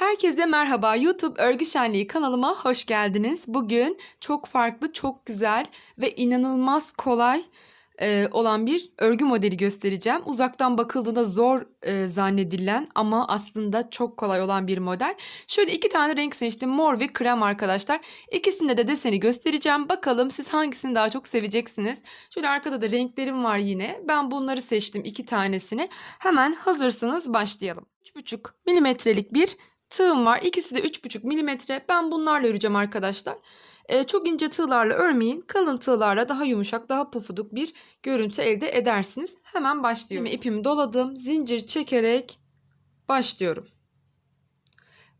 Herkese merhaba. YouTube Örgü Şenliği kanalıma hoş geldiniz. Bugün çok farklı, çok güzel ve inanılmaz kolay e, olan bir örgü modeli göstereceğim. Uzaktan bakıldığında zor e, zannedilen ama aslında çok kolay olan bir model. Şöyle iki tane renk seçtim. Mor ve krem arkadaşlar. İkisinde de deseni göstereceğim. Bakalım siz hangisini daha çok seveceksiniz. Şöyle arkada da renklerim var yine. Ben bunları seçtim iki tanesini. Hemen hazırsınız başlayalım. 3,5 milimetrelik bir tığım var. İkisi de 3,5 milimetre. Ben bunlarla öreceğim arkadaşlar. Ee, çok ince tığlarla örmeyin. Kalın tığlarla daha yumuşak, daha pufuduk bir görüntü elde edersiniz. Hemen başlıyorum. İpimi doladım. Zincir çekerek başlıyorum.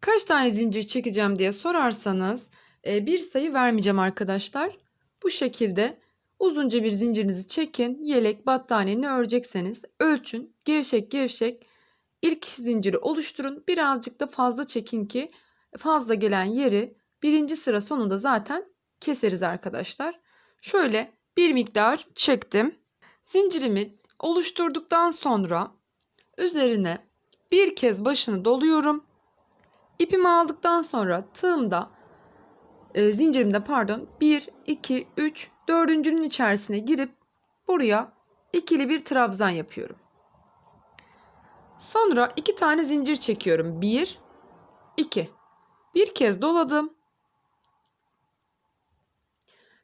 Kaç tane zincir çekeceğim diye sorarsanız e, bir sayı vermeyeceğim arkadaşlar. Bu şekilde uzunca bir zincirinizi çekin. Yelek, battaniyeni örecekseniz ölçün. Gevşek gevşek İlk zinciri oluşturun. Birazcık da fazla çekin ki fazla gelen yeri birinci sıra sonunda zaten keseriz arkadaşlar. Şöyle bir miktar çektim. Zincirimi oluşturduktan sonra üzerine bir kez başını doluyorum. İpimi aldıktan sonra tığımda e, zincirimde pardon 1, 2, 3, dördüncünün içerisine girip buraya ikili bir trabzan yapıyorum. Sonra iki tane zincir çekiyorum. Bir, iki. Bir kez doladım.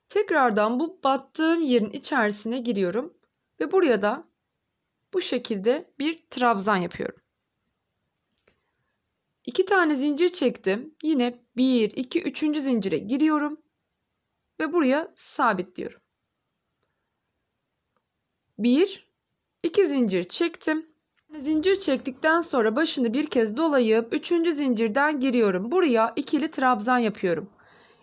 Tekrardan bu battığım yerin içerisine giriyorum. Ve buraya da bu şekilde bir trabzan yapıyorum. İki tane zincir çektim. Yine bir, iki, üçüncü zincire giriyorum. Ve buraya sabitliyorum. Bir, iki zincir çektim. Zincir çektikten sonra başını bir kez dolayıp üçüncü zincirden giriyorum. Buraya ikili trabzan yapıyorum.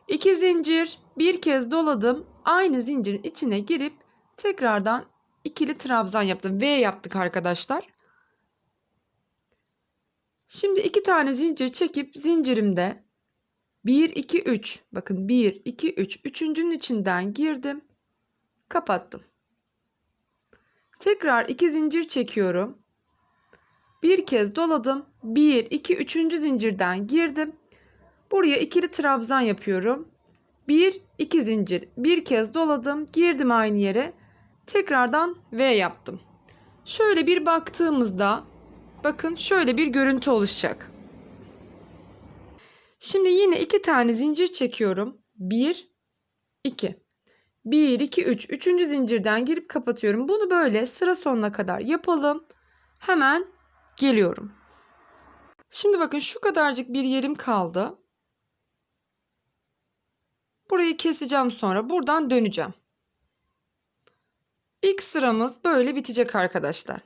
İki zincir bir kez doladım. Aynı zincirin içine girip tekrardan ikili trabzan yaptım. V yaptık arkadaşlar. Şimdi iki tane zincir çekip zincirimde 1 2 3 bakın 1 2 3 üçüncünün içinden girdim. Kapattım. Tekrar iki zincir çekiyorum. Bir kez doladım. 1, 2, 3. zincirden girdim. Buraya ikili trabzan yapıyorum. 1, 2 zincir. Bir kez doladım. Girdim aynı yere. Tekrardan V yaptım. Şöyle bir baktığımızda bakın şöyle bir görüntü oluşacak. Şimdi yine iki tane zincir çekiyorum. 1, 2. 1, 2, 3. Üçüncü zincirden girip kapatıyorum. Bunu böyle sıra sonuna kadar yapalım. Hemen geliyorum. Şimdi bakın şu kadarcık bir yerim kaldı. Burayı keseceğim sonra buradan döneceğim. İlk sıramız böyle bitecek arkadaşlar.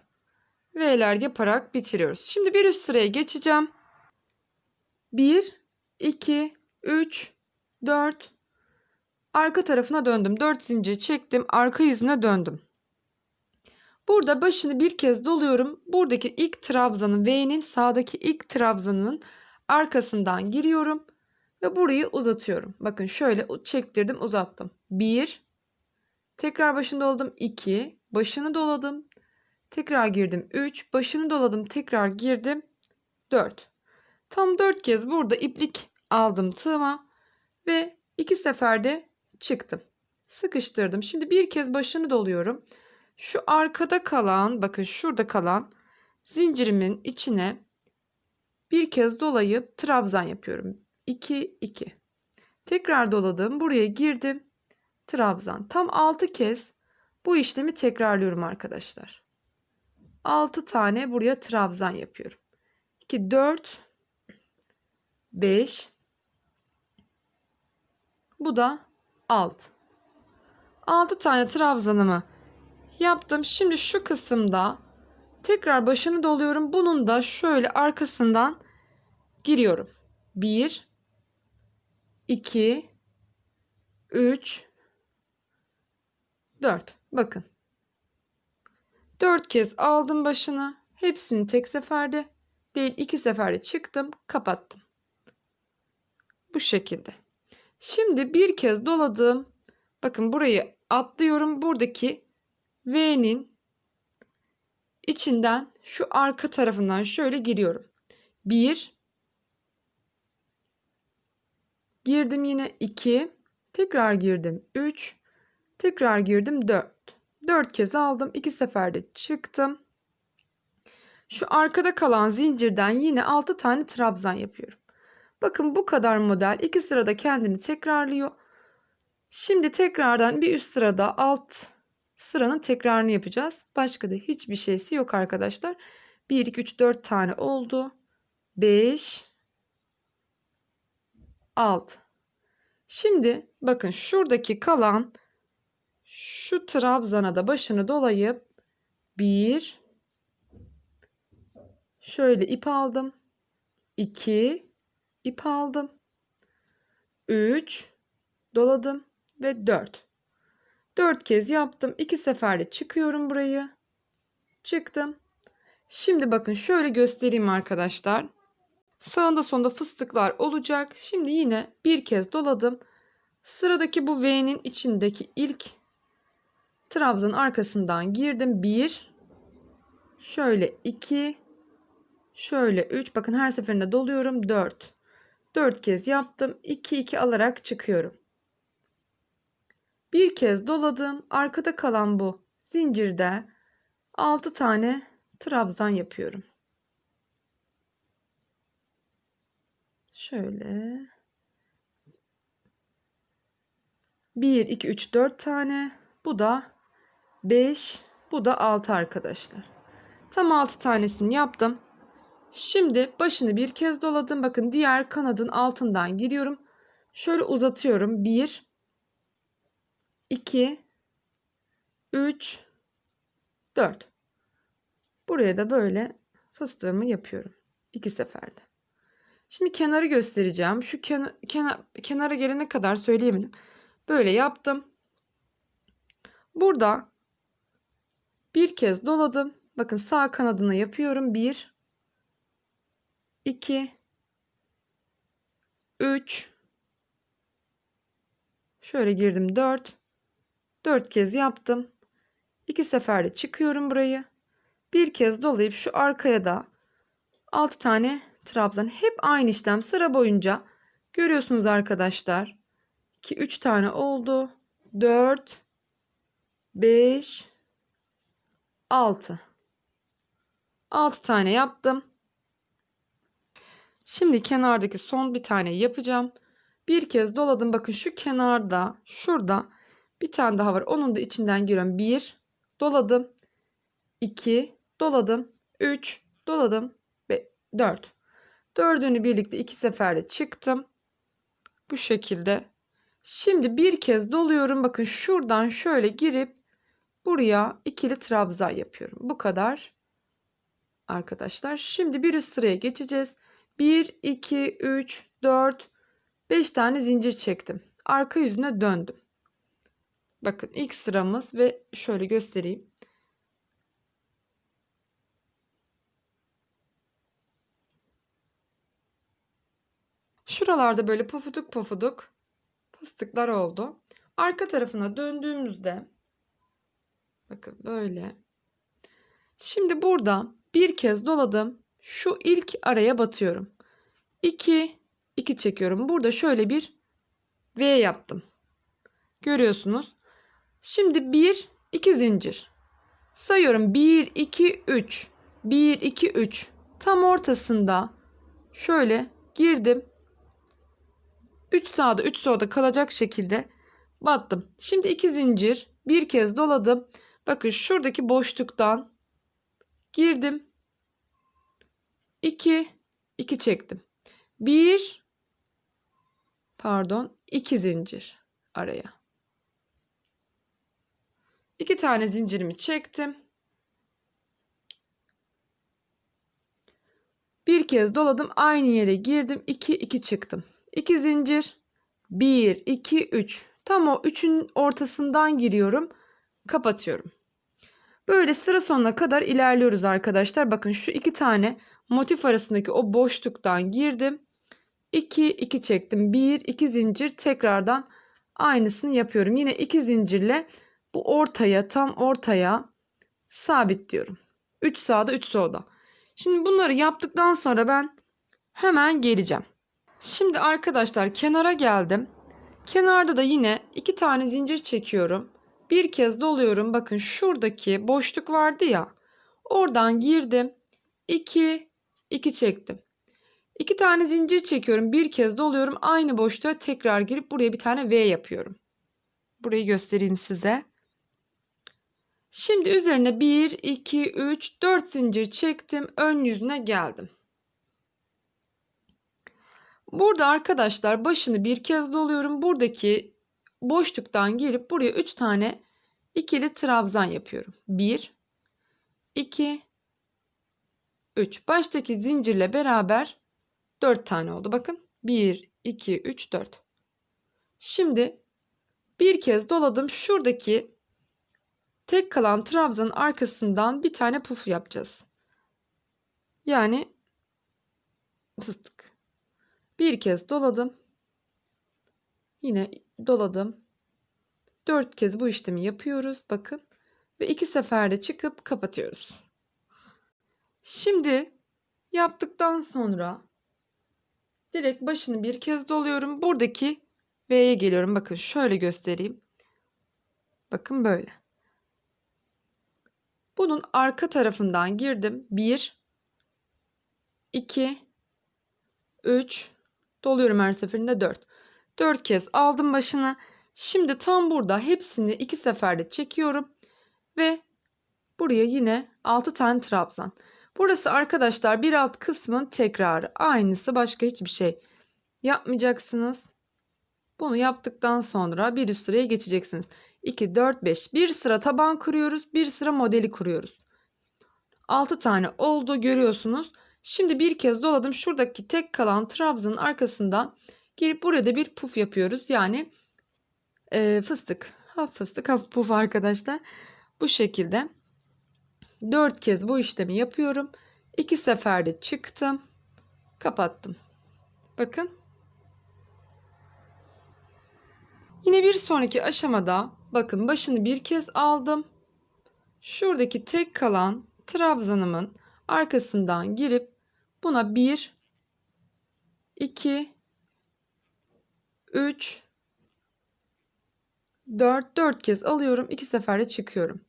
V'ler yaparak bitiriyoruz. Şimdi bir üst sıraya geçeceğim. 1, 2, 3, 4. Arka tarafına döndüm. 4 zincir çektim. Arka yüzüne döndüm. Burada başını bir kez doluyorum. Buradaki ilk trabzanın V'nin sağdaki ilk trabzanın arkasından giriyorum ve burayı uzatıyorum. Bakın şöyle çektirdim, uzattım. 1 Tekrar başını doladım 2 başını doladım. Tekrar girdim 3 başını doladım, tekrar girdim 4. Tam 4 kez burada iplik aldım tığıma ve iki seferde çıktım. Sıkıştırdım. Şimdi bir kez başını doluyorum. Şu arkada kalan bakın şurada kalan zincirimin içine bir kez dolayıp trabzan yapıyorum. 2 2. Tekrar doladım. Buraya girdim. Trabzan. Tam 6 kez bu işlemi tekrarlıyorum arkadaşlar. 6 tane buraya trabzan yapıyorum. 2 4 5 Bu da 6. 6 tane trabzanımı yaptım. Şimdi şu kısımda tekrar başını doluyorum. Bunun da şöyle arkasından giriyorum. 1 2 3 4 bakın. 4 kez aldım başını. Hepsini tek seferde değil iki seferde çıktım kapattım. Bu şekilde. Şimdi bir kez doladım. Bakın burayı atlıyorum. Buradaki V'nin içinden şu arka tarafından şöyle giriyorum. 1 Girdim yine 2. Tekrar girdim 3. Tekrar girdim 4. 4 kez aldım. 2 seferde çıktım. Şu arkada kalan zincirden yine 6 tane trabzan yapıyorum. Bakın bu kadar model. 2 sırada kendini tekrarlıyor. Şimdi tekrardan bir üst sırada alt sıranın tekrarını yapacağız. Başka da hiçbir şeysi yok arkadaşlar. 1, 2, 3, 4 tane oldu. 5, 6. Şimdi bakın şuradaki kalan şu trabzana da başını dolayıp 1 şöyle ip aldım. 2 ip aldım. 3 doladım ve 4. 4 kez yaptım. 2 seferde çıkıyorum burayı. Çıktım. Şimdi bakın şöyle göstereyim arkadaşlar. Sağında sonunda fıstıklar olacak. Şimdi yine bir kez doladım. Sıradaki bu V'nin içindeki ilk trabzanın arkasından girdim. 1 şöyle 2 şöyle 3 bakın her seferinde doluyorum 4 4 kez yaptım 2 2 alarak çıkıyorum bir kez doladım arkada kalan bu zincirde 6 tane trabzan yapıyorum şöyle 1 2 3 4 tane bu da 5 bu da 6 arkadaşlar tam 6 tanesini yaptım Şimdi başını bir kez doladım. Bakın diğer kanadın altından giriyorum. Şöyle uzatıyorum. 1 2 3 4 Buraya da böyle fıstığımı yapıyorum. iki seferde. Şimdi kenarı göstereceğim. Şu kenar, kenar, kenara gelene kadar söyleyemedim. Böyle yaptım. Burada bir kez doladım. Bakın sağ kanadına yapıyorum. 1 2 3 şöyle girdim 4 4 kez yaptım. 2 seferde çıkıyorum burayı. Bir kez dolayıp şu arkaya da 6 tane trabzan. Hep aynı işlem sıra boyunca. Görüyorsunuz arkadaşlar. 2 3 tane oldu. 4 5 6 6 tane yaptım. Şimdi kenardaki son bir tane yapacağım. Bir kez doladım. Bakın şu kenarda şurada bir tane daha var. Onun da içinden giriyorum. 1 doladım. 2 doladım. 3 doladım. Ve 4. Dördünü birlikte iki seferde çıktım. Bu şekilde. Şimdi bir kez doluyorum. Bakın şuradan şöyle girip buraya ikili trabzan yapıyorum. Bu kadar arkadaşlar. Şimdi bir üst sıraya geçeceğiz. 1, 2, 3, 4, 5 tane zincir çektim. Arka yüzüne döndüm. Bakın ilk sıramız ve şöyle göstereyim. Şuralarda böyle pofuduk pofuduk fıstıklar oldu. Arka tarafına döndüğümüzde bakın böyle. Şimdi burada bir kez doladım şu ilk araya batıyorum. 2 2 çekiyorum. Burada şöyle bir V yaptım. Görüyorsunuz. Şimdi 1 2 zincir. Sayıyorum 1 2 3. 1 2 3. Tam ortasında şöyle girdim. 3 sağda 3 solda kalacak şekilde battım. Şimdi 2 zincir bir kez doladım. Bakın şuradaki boşluktan girdim. 2 2 çektim. 1 pardon 2 zincir araya. 2 tane zincirimi çektim. Bir kez doladım. Aynı yere girdim. 2 2 çıktım. 2 zincir. 1 2 3. Tam o 3'ün ortasından giriyorum. Kapatıyorum. Böyle sıra sonuna kadar ilerliyoruz arkadaşlar. Bakın şu iki tane motif arasındaki o boşluktan girdim. 2 2 çektim. 1 2 zincir tekrardan aynısını yapıyorum. Yine 2 zincirle bu ortaya tam ortaya sabitliyorum. 3 sağda 3 solda. Şimdi bunları yaptıktan sonra ben hemen geleceğim. Şimdi arkadaşlar kenara geldim. Kenarda da yine iki tane zincir çekiyorum. Bir kez doluyorum. Bakın şuradaki boşluk vardı ya. Oradan girdim. 2 2 çektim. İki tane zincir çekiyorum. Bir kez doluyorum. Aynı boşluğa tekrar girip buraya bir tane V yapıyorum. Burayı göstereyim size. Şimdi üzerine 1, 2, 3, 4 zincir çektim. Ön yüzüne geldim. Burada arkadaşlar başını bir kez doluyorum. Buradaki boşluktan girip buraya 3 tane ikili trabzan yapıyorum. 1, 2, 3. Baştaki zincirle beraber 4 tane oldu. Bakın 1, 2, 3, 4. Şimdi bir kez doladım. Şuradaki tek kalan trabzanın arkasından bir tane puf yapacağız. Yani fıstık. Bir kez doladım. Yine doladım. Dört kez bu işlemi yapıyoruz. Bakın. Ve iki seferde çıkıp kapatıyoruz. Şimdi yaptıktan sonra direkt başını bir kez doluyorum. Buradaki V'ye geliyorum. Bakın şöyle göstereyim. Bakın böyle. Bunun arka tarafından girdim. 1 2 3 doluyorum her seferinde 4. 4 kez aldım başına. Şimdi tam burada hepsini iki seferde çekiyorum ve buraya yine 6 tane trabzan. Burası arkadaşlar bir alt kısmın tekrarı. Aynısı başka hiçbir şey yapmayacaksınız. Bunu yaptıktan sonra bir üst sıraya geçeceksiniz. 2, 4, 5. Bir sıra taban kuruyoruz. Bir sıra modeli kuruyoruz. 6 tane oldu görüyorsunuz. Şimdi bir kez doladım. Şuradaki tek kalan trabzanın arkasından girip buraya da bir puf yapıyoruz. Yani e, fıstık. Hafif fıstık hafif puf arkadaşlar. Bu şekilde 4 kez bu işlemi yapıyorum. 2 seferde çıktım. Kapattım. Bakın. Yine bir sonraki aşamada bakın başını bir kez aldım. Şuradaki tek kalan trabzanımın arkasından girip buna 1 2 3 4 4 kez alıyorum. 2 seferde çıkıyorum.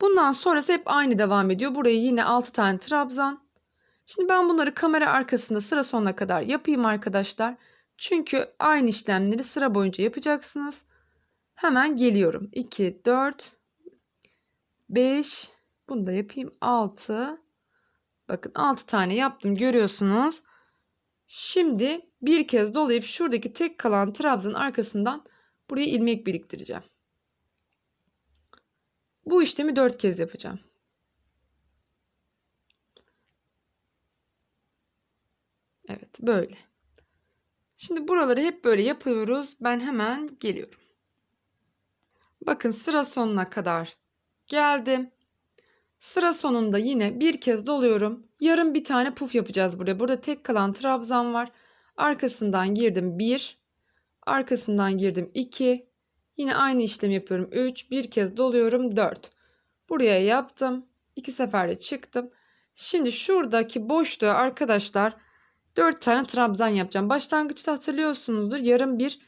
Bundan sonrası hep aynı devam ediyor. Buraya yine 6 tane trabzan. Şimdi ben bunları kamera arkasında sıra sonuna kadar yapayım arkadaşlar. Çünkü aynı işlemleri sıra boyunca yapacaksınız. Hemen geliyorum. 2, 4, 5, bunu da yapayım. 6, bakın 6 tane yaptım görüyorsunuz. Şimdi bir kez dolayıp şuradaki tek kalan trabzanın arkasından buraya ilmek biriktireceğim. Bu işlemi 4 kez yapacağım. Evet böyle. Şimdi buraları hep böyle yapıyoruz. Ben hemen geliyorum. Bakın sıra sonuna kadar geldim. Sıra sonunda yine bir kez doluyorum. Yarım bir tane puf yapacağız buraya. Burada tek kalan trabzan var. Arkasından girdim 1. Arkasından girdim 2. Yine aynı işlemi yapıyorum. 3. Bir kez doluyorum 4. Buraya yaptım. 2 seferde çıktım. Şimdi şuradaki boşluğa arkadaşlar 4 tane trabzan yapacağım. Başlangıçta hatırlıyorsunuzdur. Yarım bir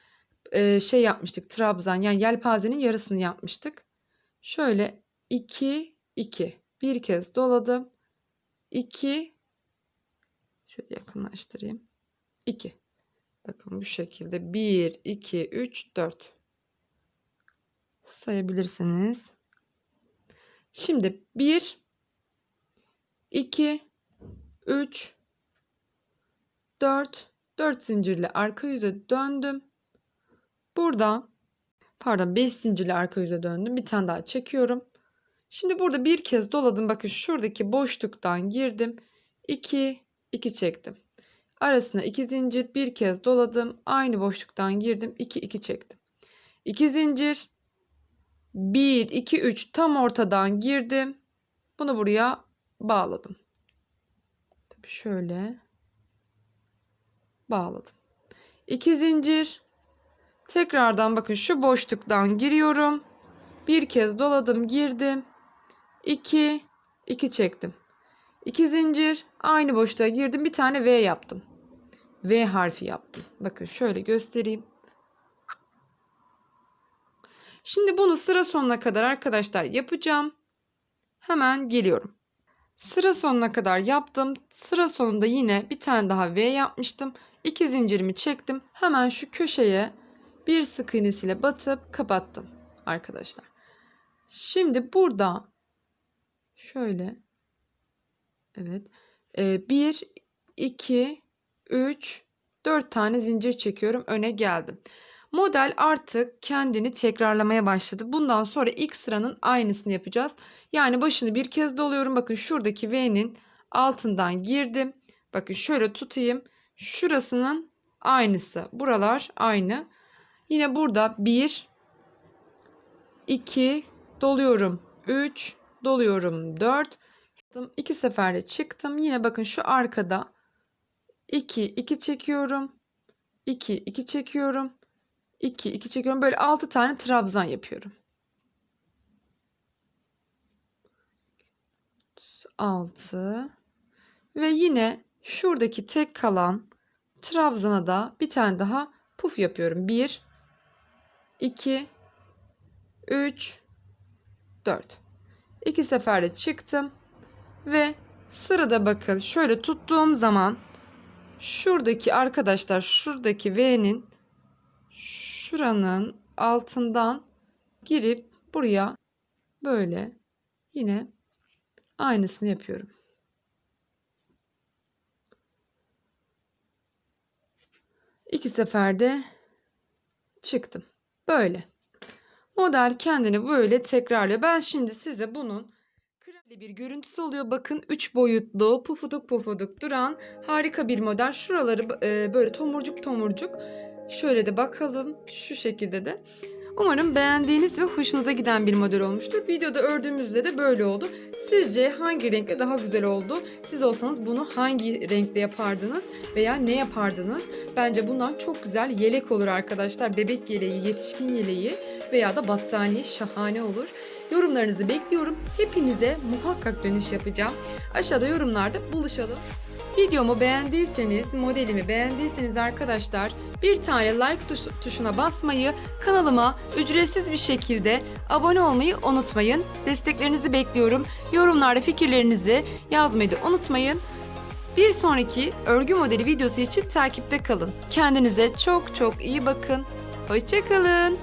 e, şey yapmıştık. Trabzan yani yelpazenin yarısını yapmıştık. Şöyle 2 2 bir kez doladım. 2 şöyle yakınlaştırayım. 2 Bakın bu şekilde 1 2 3 4 sayabilirsiniz. Şimdi 1 2 3 4 4 zincirle arka yüze döndüm. Burada pardon 5 zincirle arka yüze döndüm. Bir tane daha çekiyorum. Şimdi burada bir kez doladım. Bakın şuradaki boşluktan girdim. 2 2 çektim. Arasına 2 zincir bir kez doladım. Aynı boşluktan girdim. 2 2 çektim. 2 zincir 1 2 3 tam ortadan girdim. Bunu buraya bağladım. Tabii şöyle bağladım. 2 zincir tekrardan bakın şu boşluktan giriyorum. Bir kez doladım, girdim. 2 2 çektim. 2 zincir aynı boşluğa girdim. Bir tane V yaptım. V harfi yaptım. Bakın şöyle göstereyim. Şimdi bunu sıra sonuna kadar arkadaşlar yapacağım. Hemen geliyorum. Sıra sonuna kadar yaptım. Sıra sonunda yine bir tane daha V yapmıştım. İki zincirimi çektim. Hemen şu köşeye bir sık iğnesiyle batıp kapattım arkadaşlar. Şimdi burada şöyle evet e, 1 2 3 4 tane zincir çekiyorum öne geldim. Model artık kendini tekrarlamaya başladı. Bundan sonra ilk sıranın aynısını yapacağız. Yani başını bir kez doluyorum. Bakın şuradaki V'nin altından girdim. Bakın şöyle tutayım. Şurasının aynısı. Buralar aynı. Yine burada 1 2 doluyorum. 3 doluyorum. 4 2 seferde çıktım. Yine bakın şu arkada 2 2 çekiyorum. 2 2 çekiyorum. 2 2 çekiyorum. Böyle 6 tane trabzan yapıyorum. 6 ve yine şuradaki tek kalan trabzana da bir tane daha puf yapıyorum. 1 2 3 4 2 seferde çıktım ve sırada bakın şöyle tuttuğum zaman şuradaki arkadaşlar şuradaki V'nin şuranın altından girip buraya böyle yine aynısını yapıyorum. İki seferde çıktım. Böyle. Model kendini böyle tekrarlıyor. Ben şimdi size bunun kremli bir görüntüsü oluyor. Bakın 3 boyutlu pufuduk pufuduk duran harika bir model. Şuraları e, böyle tomurcuk tomurcuk. Şöyle de bakalım. Şu şekilde de. Umarım beğendiğiniz ve hoşunuza giden bir model olmuştur. Videoda ördüğümüzde de böyle oldu. Sizce hangi renkle daha güzel oldu? Siz olsanız bunu hangi renkle yapardınız veya ne yapardınız? Bence bundan çok güzel yelek olur arkadaşlar. Bebek yeleği, yetişkin yeleği veya da battaniye şahane olur. Yorumlarınızı bekliyorum. Hepinize muhakkak dönüş yapacağım. Aşağıda yorumlarda buluşalım. Videomu beğendiyseniz, modelimi beğendiyseniz arkadaşlar bir tane like tuş- tuşuna basmayı, kanalıma ücretsiz bir şekilde abone olmayı unutmayın. Desteklerinizi bekliyorum. Yorumlarda fikirlerinizi yazmayı da unutmayın. Bir sonraki örgü modeli videosu için takipte kalın. Kendinize çok çok iyi bakın. Hoşçakalın.